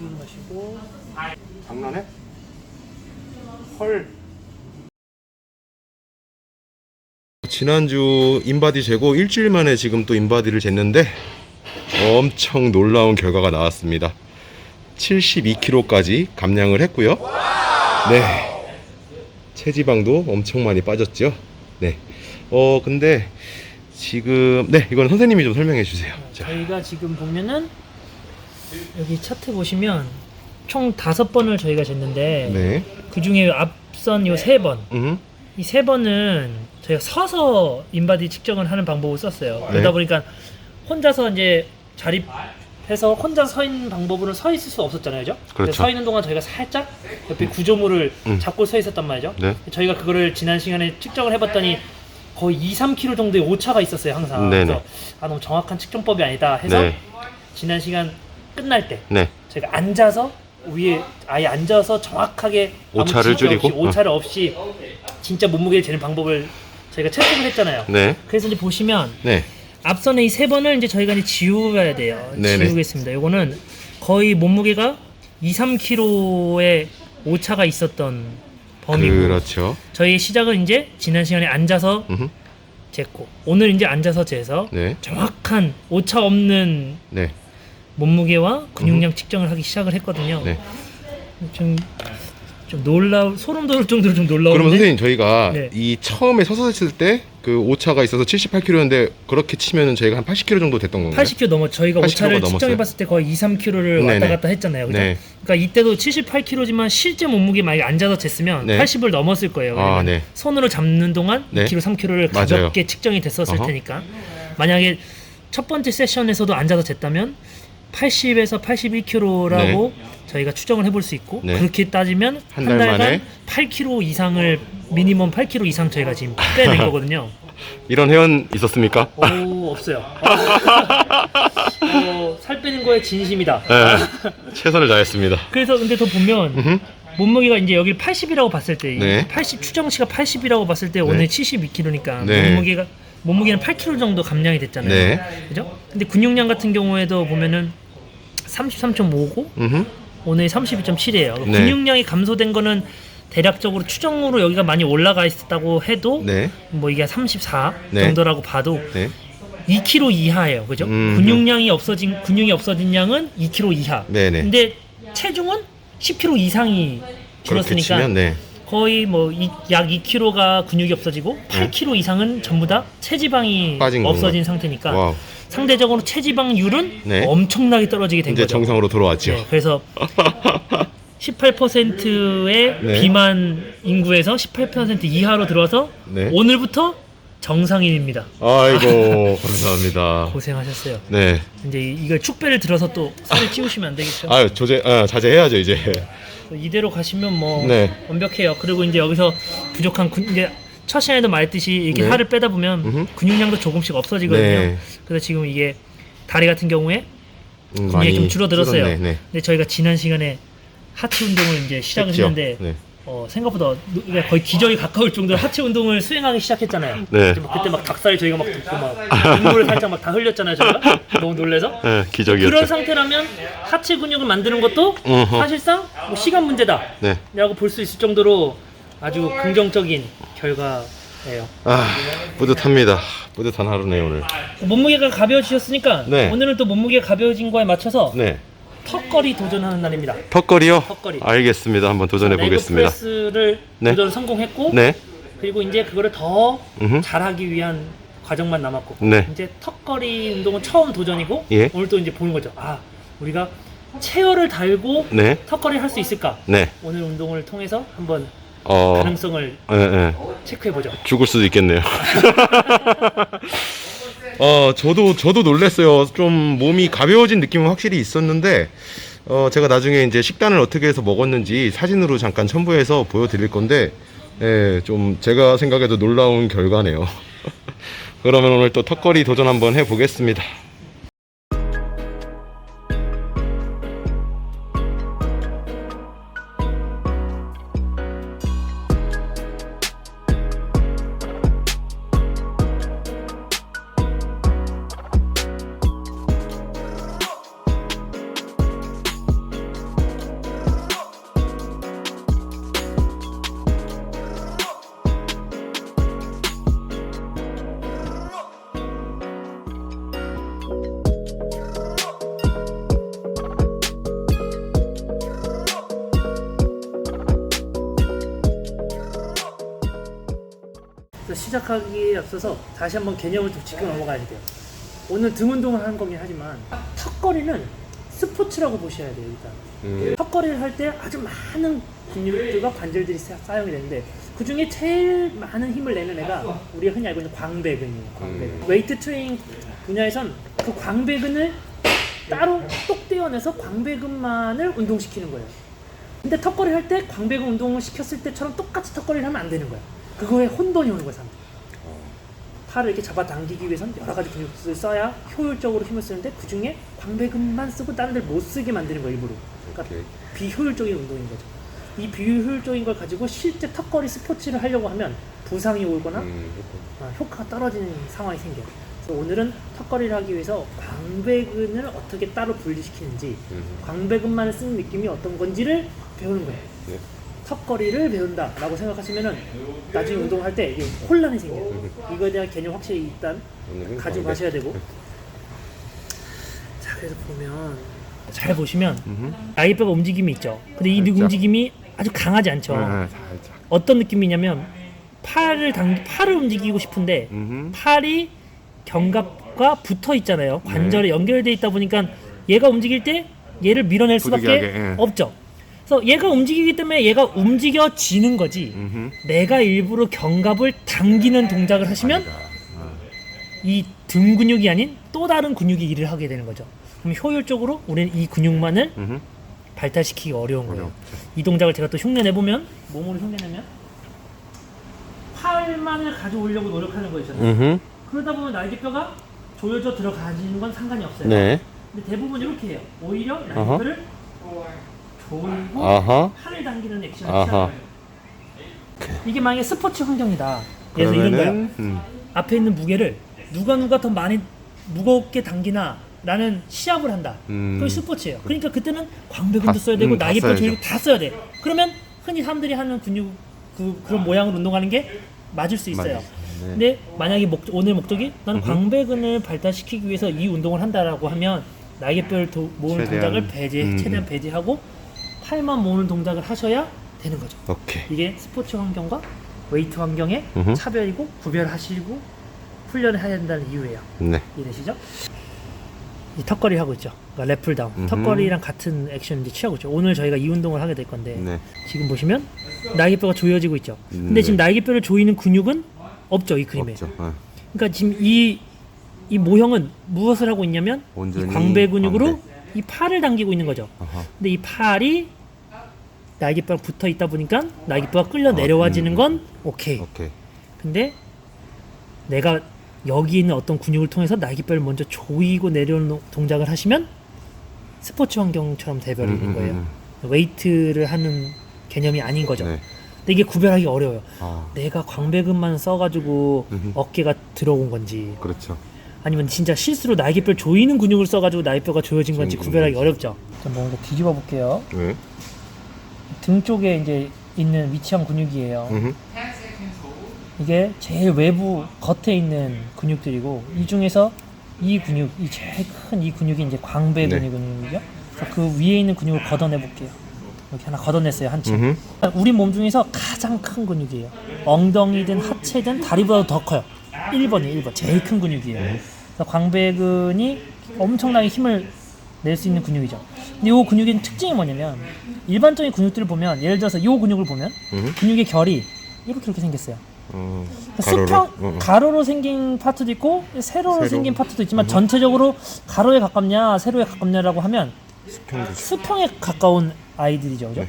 조심하시고 장난해? 헐. 지난주 인바디 재고 일주일 만에 지금 또 인바디를 쟀는데 엄청 놀라운 결과가 나왔습니다. 72kg까지 감량을 했고요. 네. 체지방도 엄청 많이 빠졌죠. 네. 어, 근데 지금 네, 이건 선생님이 좀 설명해 주세요. 자. 저희가 지금 보면은 여기 차트 보시면 총 다섯 번을 저희가 쟀는데 네. 그 중에 앞선 요 세 번, 음. 이 세 번은 저희가 서서 인바디 측정을 하는 방법을 썼어요. 그러다 네. 보니까 혼자서 이제 자립해서 혼자 서 있는 방법으로는 서 있을 수 없었잖아요, 그죠? 그렇죠. 서 있는 동안 저희가 살짝 옆에 구조물을 음. 잡고 서 있었단 말이죠. 네. 저희가 그거를 지난 시간에 측정을 해봤더니 거의 2, 3kg 정도의 오차가 있었어요, 항상. 네네. 그래서 아 너무 정확한 측정법이 아니다 해서 네. 지난 시간 끝날 때 네. 저희가 앉아서 위에 아예 앉아서 정확하게 아무 오차를 줄이고? 없이, 오차를 없이 진짜 몸무게를 재는 방법을 저희가 채택을 했잖아요. 네. 그래서 이제 보시면 네. 앞선에 이세 번을 이제 저희가 이제 지워야 돼요. 네네. 지우겠습니다. 요거는 거의 몸무게가 2, 3kg의 오차가 있었던 범위고 그렇죠. 저희 시작은 이제 지난 시간에 앉아서 음흠. 쟀고 오늘 이제 앉아서 재서 네. 정확한 오차 없는 네. 몸무게와 근육량 측정을 하기 시작을 했거든요. 네. 좀, 좀 놀라울 소름 돋을 정도로 좀 놀라운데. 그러면 선생님 저희가 네. 이 처음에 서서 했을 때 그 오차가 있어서 78kg인데 그렇게 치면은 저희가 한 80kg 정도 됐던 건가요? 80kg 넘어 저희가 80kg 가 오차를 넘었어요? 측정해 봤을 때 거의 2, 3kg를 왔다 네네. 갔다 했잖아요. 그죠? 네. 그러니까 이때도 78kg지만 실제 몸무게 만약에 앉아서 쟀으면 네. 80을 넘었을 거예요. 아, 왜냐면 네. 손으로 잡는 동안 네. 2kg, 3kg를 맞아요. 가볍게 측정이 됐었을 어허. 테니까 만약에 첫 번째 세션에서도 앉아서 쟀다면 80에서 81kg라고 저희가 추정을 해볼 수 있고 네. 그렇게 따지면 한달 한 달간 만에? 8kg 이상을 미니멈 8kg 이상 저희가 지금 빼낸 거거든요. 이런 회원 있었습니까? 오 없어요. 어, 살 빼는 거에 진심이다. 네. 최선을 다했습니다. 그래서 근데 더 보면. 몸무게가 이제 여기 80이라고 봤을 때, 네. 80 추정치가 80이라고 봤을 때 오늘 72kg니까 네. 몸무게가 몸무게는 8kg 정도 감량이 됐잖아요. 네. 그죠? 근데 근육량 같은 경우에도 보면은 33.5고 음흠. 오늘 32.7이에요. 네. 근육량이 감소된 거는 대략적으로 추정으로 여기가 많이 올라가 있었다고 해도 네. 뭐 이게 34 네. 정도라고 봐도 네. 2kg 이하예요. 그죠? 음. 근육량이 없어진 근육이 없어진 양은 2kg 이하. 네네. 근데 체중은 10kg 이상이 그렇게 줄었으니까 치면 네. 거의 뭐 약 2kg가 근육이 없어지고 8kg 이상은 전부 다 체지방이 빠진 없어진? 상태니까 와우. 상대적으로 체지방률은 네. 엄청나게 떨어지게 된 이제 거죠. 정상으로 돌아왔죠. 네, 그래서 18%의 네. 비만 인구에서 18% 이하로 들어서 네. 오늘부터 정상인입니다. 아이고 감사합니다. 고생하셨어요. 네. 이제 이걸 축배를 들어서 또 살을 찌우시면 안 되겠죠. 아유 조제 아, 자제해야죠 이제. 이대로 가시면 뭐 네. 완벽해요. 그리고 이제 여기서 부족한 근 이제 첫 시간에도 말했듯이 이렇게 네. 살을 빼다 보면 음흠. 근육량도 조금씩 없어지거든요. 네. 그래서 지금 이게 다리 같은 경우에 음, 근육이 좀 줄어들었어요. 줄었네, 네. 근데 저희가 지난 시간에 하체 운동을 이제 시작을 했죠. 했는데 네. 어, 생각보다 거의 기저에 가까울 정도로 하체 운동을 수행하기 시작했잖아요. 네. 막 그때 막 닭살 저희가 막 듣고 막 눈물을 살짝 막 다 흘렸잖아요. 저희가 너무 놀래서. 네, 기적이었죠. 그런 상태라면 하체 근육을 만드는 것도 어허. 사실상 뭐 시간 문제다. 네. 라고 볼 수 있을 정도로 아주 긍정적인 결과예요. 아 뿌듯합니다. 뿌듯한 하루네 오늘. 몸무게가 가벼워지셨으니까 네. 오늘은 또 몸무게가 가벼워진 거에 맞춰서 네. 턱걸이 도전하는 날입니다. 턱걸이요? 턱걸이. 알겠습니다. 한번 도전해 보겠습니다. 프레스를 네. 도전 성공했고 네. 그리고 이제 그거를 더 음흠. 잘하기 위한 과정만 남았고 네. 이제 턱걸이 운동은 처음 도전이고 예. 오늘 또 이제 보는 거죠. 아 우리가 체어를 달고 네. 턱걸이 할 수 있을까? 네. 오늘 운동을 통해서 한번 어. 가능성을 예, 예. 체크해 보죠. 죽을 수도 있겠네요. 어, 저도 저도 놀랐어요. 좀 몸이 가벼워진 느낌은 확실히 있었는데 어, 제가 나중에 이제 식단을 어떻게 해서 먹었는지 사진으로 잠깐 첨부해서 보여드릴 건데 예, 좀 제가 생각해도 놀라운 결과네요. 그러면 오늘 또 턱걸이 도전 한번 해보겠습니다. 시작하기에 앞서서 다시 한번 개념을 좀 짚고 넘어가야 돼요. 오늘 등 운동을 하는 거긴 하지만 턱걸이는 스포츠라고 보셔야 돼요 일단. 음. 턱걸이를 할 때 아주 많은 근육들과 관절들이 사- 사용이 되는데 그 중에 제일 많은 힘을 내는 애가 우리가 흔히 알고 있는 광배근이에요. 광배근. 음. 웨이트 트레이닝 분야에선 그 광배근을 따로 똑 떼어내서 광배근만을 운동시키는 거예요. 근데 턱걸이 할 때 광배근 운동을 시켰을 때처럼 똑같이 턱걸이를 하면 안 되는 거야. 그거에 혼돈이 오는 거야, 사람들. 팔을 이렇게 잡아당기기 위해서는 여러 가지 근육을 써야 효율적으로 힘을 쓰는데 그 중에 광배근만 쓰고 다른 데를 못 쓰게 만드는 거야, 일부러. 그러니까 오케이. 비효율적인 운동인 거죠. 이 비효율적인 걸 가지고 실제 턱걸이 스포츠를 하려고 하면 부상이 오거나 음, 아, 효과가 떨어지는 상황이 생겨요. 그래서 오늘은 턱걸이를 하기 위해서 광배근을 어떻게 따로 분리시키는지 음. 광배근만을 쓰는 느낌이 어떤 건지를 배우는 거예요. 네. 턱걸이를 배운다라고 생각하시면은 나중에 운동할 때 이게 혼란이 생겨요. 이거에 대한 개념 확실히 일단 오늘은 가지고. 가셔야 되고. 자, 그래서 보면 잘 보시면. 나이뼈가 움직임이 있죠. 근데 이 살짝. 움직임이 아주 강하지 않죠. 네, 살짝. 어떤 느낌이냐면 팔을 당 팔을 움직이고 싶은데 음흠. 팔이 견갑과 붙어 있잖아요. 네. 관절에 연결돼 있다 보니까 얘가 움직일 때 얘를 밀어낼 수밖에 부득이하게, 예. 없죠. 그래서 얘가 움직이기 때문에 얘가 움직여지는 거지. 음흠. 내가 일부러 견갑을 당기는 동작을 하시면. 아. 이등 근육이 아닌 또 다른 근육이 일을 하게 되는 거죠. 그럼 효율적으로 우리는 이 근육만을 음흠. 발달시키기 어려운 거예요. 어려워. 이 동작을 제가 또 흉내내 보면 몸으로 흉내내면 팔만을 가져오려고 노력하는 거잖아요. 음흠. 그러다 보면 날개뼈가 조여져 들어가지는 건 상관이 없어요. 네. 근데 대부분 이렇게 해요. 오히려. 날개뼈를 조이고 아하. 팔을 당기는 액션을 아하. 이게 만약에 스포츠 환경이다. 그래서 이런 거야. 그러면은 음. 앞에 있는 무게를 누가 누가 더 많이 무겁게 당기나 라는 시합을 한다. 음. 그게 스포츠예요. 그러니까 그때는 광배근도 다- 써야 되고 음, 다 날개뼈 써야죠. 조이고 다 써야 돼. 그러면 흔히 사람들이 하는 근육 그 그런 모양으로 운동하는 게 맞을 수 있어요. 맞아요. 네. 근데 만약에 목, 오늘 목적이 나는. 광배근을 발달시키기 위해서 이 운동을 한다라고 하면 날개뼈를 도, 모으는 최대한, 동작을 배제 음. 최대한 배제하고 팔만 모으는 동작을 하셔야 되는 거죠. 오케이. 이게 스포츠 환경과 웨이트 환경의 음흠. 차별이고 구별하시고 훈련을 해야 된다는 이유예요. 네. 이해되시죠? 이 턱걸이 하고 있죠. 그러니까 랩풀 다운. 음흠. 턱걸이랑 같은 액션을 이제 취하고 있죠. 오늘 저희가 이 운동을 하게 될 건데 네. 지금 보시면 날개뼈가 조여지고 있죠. 근데 네. 지금 날개뼈를 조이는 근육은 없죠 이 그림에. 없죠. 어. 그러니까 지금 이, 이 모형은 무엇을 하고 있냐면 이 온전히 광배 근육으로 광배. 이 팔을 당기고 있는 거죠. 아하. 근데 이 팔이 날개뼈랑 붙어 있다 보니까 날개뼈가 끌려 내려와지는 음. 건 오케이. 오케이. 근데 내가 여기 있는 어떤 근육을 통해서 날개뼈를 먼저 조이고 내려오는 동작을 하시면 스포츠 환경처럼 돼버리는 음, 음, 거예요. 음, 웨이트를 하는 개념이 아닌 거죠. 네. 근데 이게 구별하기 어려워요. 아, 내가 광배근만 써가지고 음흠. 어깨가 들어온 건지 그렇죠. 아니면 진짜 실수로 날개뼈를 조이는 근육을 써가지고 날개뼈가 조여진 건지 조이는 구별하기 건지. 어렵죠. 자, 뭔가 뒤집어 볼게요. 네. 등 쪽에 이제 있는 위치한 근육이에요. 음흠. 이게 제일 외부 겉에 있는 근육들이고 이 중에서 이 근육, 이 제일 큰 이 근육이 이제 광배 네. 근육이거든요. 그래서 그 위에 있는 근육을 걷어내 볼게요. 이렇게 하나 걷어냈어요 한 층. 음흠. 우리 몸 중에서 가장 큰 근육이에요. 엉덩이든 하체든 다리보다 더 커요. 1번이에요, 1번. 제일 큰 근육이에요. 그래서 광배근이 엄청나게 힘을 낼 수 있는 근육이죠. 근데 이 근육의 특징이 뭐냐면 일반적인 근육들을 보면 예를 들어서 이 근육을 보면 음흠. 근육의 결이 이렇게 이렇게 생겼어요. 어, 가로로. 수평 어, 어. 가로로 생긴 파트도 있고 세로로 세로. 생긴 파트도 있지만 전체적으로 가로에 가깝냐 세로에 가깝냐라고 하면 수평도 수평에 가까운 아이들이죠, 그죠? 네.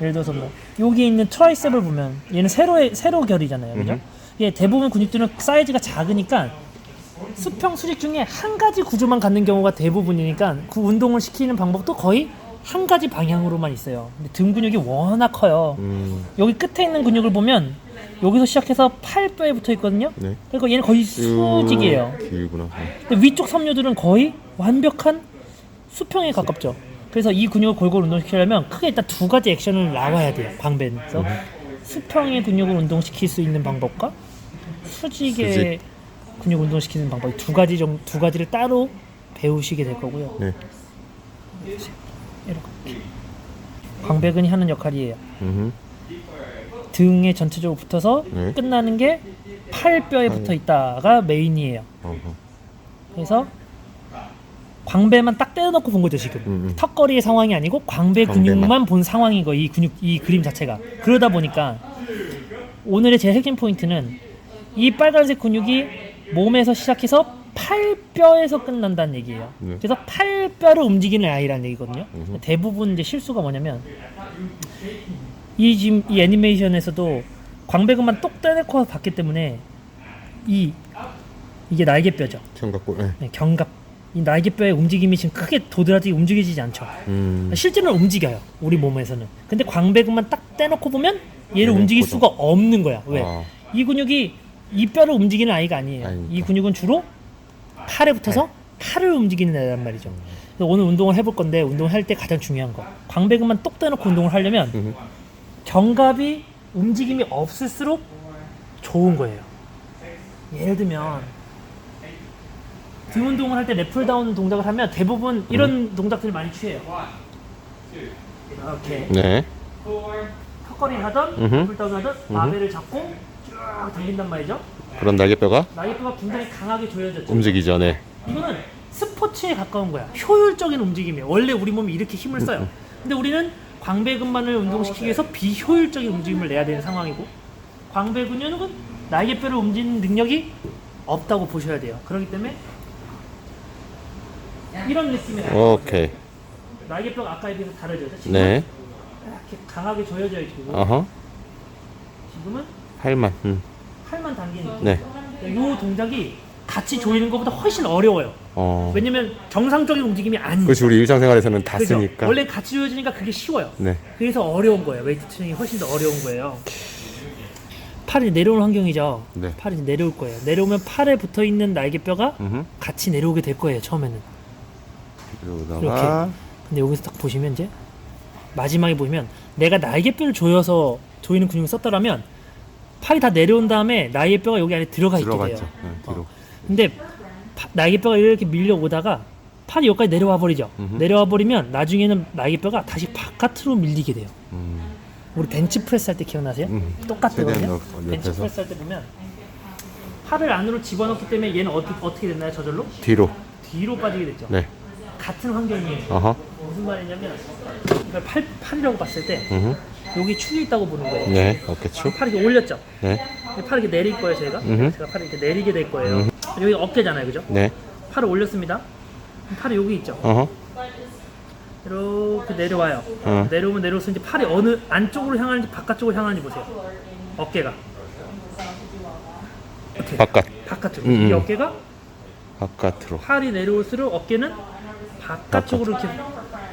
예를 들어서 뭐 여기 있는 트라이셉을 보면 얘는 세로의 세로 결이잖아요, 그죠? 음흠. 얘 대부분 근육들은 사이즈가 작으니까 수평 수직 중에 한 가지 구조만 갖는 경우가 대부분이니까 그 운동을 시키는 방법도 거의 한 가지 방향으로만 있어요. 근데 등 근육이 워낙 커요. 음, 여기 끝에 있는 근육을 보면 여기서 시작해서 팔뼈에 붙어 있거든요. 네. 그러니까 얘는 거의 수직이에요. 길구나. 어. 근데 위쪽 섬유들은 거의 완벽한 수평에 가깝죠. 그래서 이 근육을 골고루 운동시키려면 크게 일단 두 가지 액션을 나와야 돼요. 방배는. 그래서 수평의 근육을 운동시킬 수 있는 방법과 수직의 수직. 근육 운동시키는 방법 두 가지 정, 두 가지를 따로 배우시게 될 거고요. 네. 이렇게. 광배근이 하는 역할이에요. 음흠. 등에 전체적으로 붙어서 네. 끝나는 게 팔뼈에 붙어 있다가 메인이에요. 어허. 그래서 광배만 딱 떼어놓고 본 거죠 지금. 음, 음. 턱걸이의 상황이 아니고 광배 광배만. 근육만 본 상황인 거이 근육 이 그림 자체가. 그러다 보니까 오늘의 제 핵심 포인트는 이 빨간색 근육이 몸에서 시작해서 팔뼈에서 끝난다는 얘기예요. 네. 그래서 팔뼈를 움직이는 아이라는 얘기거든요. 음흠. 대부분 이제 실수가 뭐냐면 이 지금 이 애니메이션에서도 광배근만 똑 떼놓고 봤기 때문에 이 이게 날개뼈죠. 견갑골. 네. 네, 견갑 이 날개뼈의 움직임이 지금 크게 도드라지게 움직이지 않죠. 음. 실제로는 움직여요. 우리 몸에서는. 근데 광배근만 딱 떼놓고 보면 얘를 얘는 움직일 고정. 수가 없는 거야. 왜? 아. 이 근육이 이 뼈를 움직이는 아이가 아니에요. 아니니까. 이 근육은 주로 팔에 붙어서 팔을 움직이는 애란 말이죠. 그래서 오늘 운동을 해볼 건데 운동을 할 때 가장 중요한 거 광배근만 똑 떼놓고 운동을 하려면 음. 견갑이 움직임이 없을수록 좋은 거예요. 예를 들면 등 운동을 할 때 랩풀 다운 동작을 하면 대부분 이런 동작들을 많이 취해요. 이렇게 네. 턱걸이 하던 음흠. 랩풀 다운 하던 바벨을 잡고 쭉 당긴단 말이죠. 그런 날개뼈가 날개뼈가 굉장히 강하게 조여졌죠. 움직이기 전에. 이거는 스포츠에 가까운 거야. 효율적인 움직임이에요. 원래 우리 몸이 이렇게 힘을 써요. 근데 우리는 광배근만을 운동시키기 위해서 비효율적인 움직임을 내야 되는 상황이고 광배 근육은 날개뼈를 움직이는 능력이 없다고 보셔야 돼요. 그렇기 때문에 이런 느낌이 나요. 오케이. 날개뼈가 아까에 비해서 다르죠. 지금 네. 이렇게 강하게 조여져 있고 어허. 지금은 팔만. 음. 팔만 당기는 느낌. 네. 이 동작이 같이 조이는 것보다 훨씬 어려워요. 어. 왜냐면 정상적인 움직임이 아니에요. 그렇지 우리 일상생활에서는 다 그죠? 쓰니까. 원래 같이 조여지니까 그게 쉬워요. 네. 그래서 어려운 거예요. 웨이트 트레이닝이 훨씬 더 어려운 거예요. 팔이 내려오는 환경이죠. 네. 팔이 이제 내려올 거예요. 내려오면 팔에 붙어 있는 날개뼈가 음. 같이 내려오게 될 거예요. 처음에는. 이러다가 근데 여기서 딱 보시면 이제 마지막에 보시면 내가 날개뼈를 조여서 조이는 근육을 썼더라면 팔이 다 내려온 다음에 날개뼈가 여기 안에 들어가 있게 들어갔죠. 돼요. 네, 뒤로. 어. 근데 파- 날개뼈가 이렇게 밀려오다가 팔이 여기까지 내려와 버리죠. 음흠. 내려와 버리면 나중에는 날개뼈가 다시 바깥으로 밀리게 돼요. 음. 우리 벤치 프레스 할 때 기억나세요? 음. 똑같거든요. 최대한 옆- 벤치 옆에서. 프레스 할 때 보면 팔을 안으로 집어넣기 때문에 얘는 어떻게 어떻게 됐나요? 저절로 뒤로. 뒤로 빠지게 됐죠. 네. 같은 환경이에요. 어허. 무슨 말이냐면 이걸 팔 팔이라고 봤을 때 음. 여기 축이 있다고 보는 거예요. 네. 어깨축. 팔이 이렇게 올렸죠. 네. 팔이 이렇게 내릴 거예요, 제가. 음흠. 제가 팔을 이렇게 내리게 될 거예요. 여기 어깨잖아요, 그죠? 네. 팔을 올렸습니다. 팔이 여기 있죠. 어허. 이렇게 내려와요. 어. 내려오면 내려올수록 이제 팔이 어느 안쪽으로 향하는지 바깥쪽으로 향하는지 보세요. 어깨가 어떻게? 바깥. 바깥쪽. 음, 이 음. 어깨가 바깥으로. 팔이 내려올수록 어깨는 바깥쪽으로 이렇게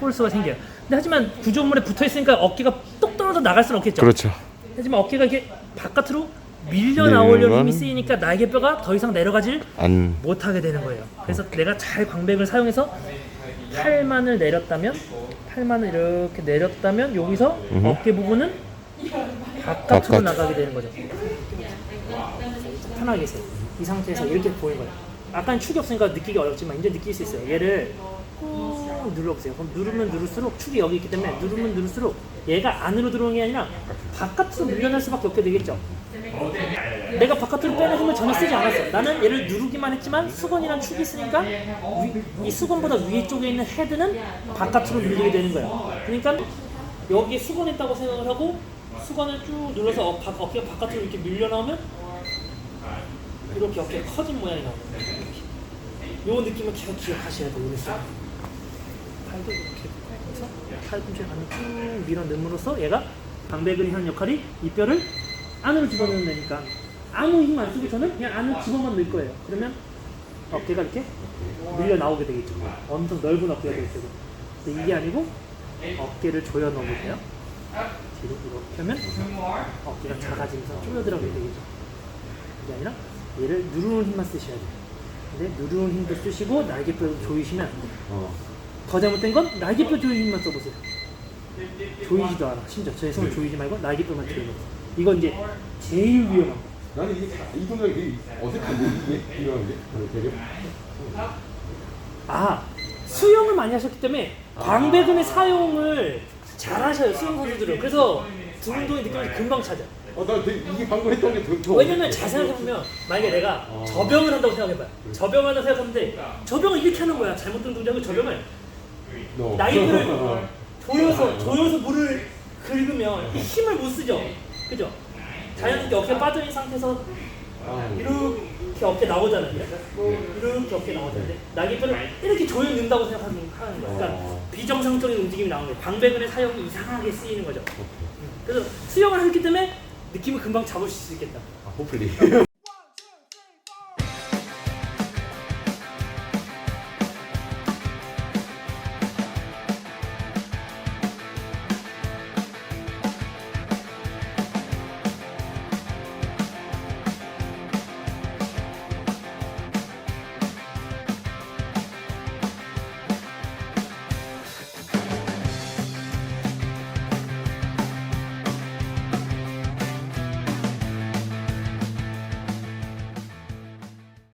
폴스가 생겨요. 근데 하지만 구조물에 붙어 있으니까 어깨가 똑 떨어져 나갈 수는 없겠죠. 그렇죠. 하지만 어깨가 이렇게 바깥으로 밀려 나오려는 힘이 쓰이니까 날개뼈가 더 이상 내려가질 안. 못하게 되는 거예요. 그래서 내가 잘 광배근을 사용해서 팔만을 내렸다면 팔만을 이렇게 내렸다면 여기서 음흠. 어깨 부분은 바깥으로 바깥. 나가게 되는 거죠. 편하게 계세요. 이 상태에서 이렇게 보이는 거예요. 아까는 축이 없으니까 느끼기 어렵지만 이제 느낄 수 있어요. 얘를 꾹 눌러보세요. 그럼 누르면 누를수록 축이 여기 있기 때문에 누르면 누를수록 얘가 안으로 들어오는 게 아니라 바깥으로 밀려날 수밖에 없게 되겠죠. 내가 바깥으로 빼는 힘을 전혀 쓰지 않았어. 나는 얘를 누르기만 했지만 수건이란 축이 있으니까 위- 이 수건보다 위에 쪽에 있는 헤드는 바깥으로 밀리게 되는 거야. 그러니까 여기에 수건이 있다고 생각을 하고 수건을 쭉 눌러서 어, 바, 어깨가 바깥으로 이렇게 밀려 나오면 이렇게 어깨가 커진 모양이 나와요. 요 느낌을 계속 기억하셔야 돼요. 팔도 이렇게 해서 팔꿈치를 반대 쭉 밀어 넣음으로써 얘가 방배근이 하는 역할이 이 뼈를 안으로 집어넣는 데니까 아무 힘 안 쓰고 저는 그냥 안으로 집어만 넣을 거예요. 그러면 어깨가 이렇게 밀려 나오게 되겠죠. 엄청 넓은 어깨가 될 테고. 근데 이게 아니고 어깨를 조여 넣으세요. 뒤로 이렇게 하면 어깨가 작아지면서 쪼여들어가게 되겠죠. 그게 아니라 얘를 누르는 힘만 쓰셔야 돼요. 근데 누르는 힘도 쓰시고 날개뼈도 조이시면 안 돼요. 어. 더 잘못된 건 날개뼈 조이는 힘만 써보세요. 조이지도 않아. 심지어 제 손을 조이지 말고 날개뼈만 조이는 거. 이건 이제 제일 위험한 거. 나는 이게 이 동작이 되게 어색한데 이게 이런 게 되게. 아 수영을 많이 하셨기 때문에 광배근의 사용을 잘 하셔요 수영 선수들은. 그래서 등 운동의 느낌을 금방 찾아. 어, 나 이게 방금 했던 게 더. 왜냐면 잘 생각해보면 만약에 내가 저병을 한다고 생각해봐요. 저병을 한다고 생각하는데 저병을 이렇게 하는 거야. 잘못된 동작을 저병을 나이프를 조여서 조여서 물을 긁으면 힘을 못 쓰죠. 그죠? 자연스럽게 어깨 빠져 있는 상태에서 이렇게 어깨 나오잖아요. 이렇게 어깨 나오잖아요. 나기뼈를 이렇게 조여 넣는다고 생각하는 하는 거예요. 그러니까 비정상적인 움직임이 나오는 거예요. 광배근의 사용이 이상하게 쓰이는 거죠. 그래서 수영을 했기 때문에 느낌을 금방 잡을 수 있겠다. 호플리.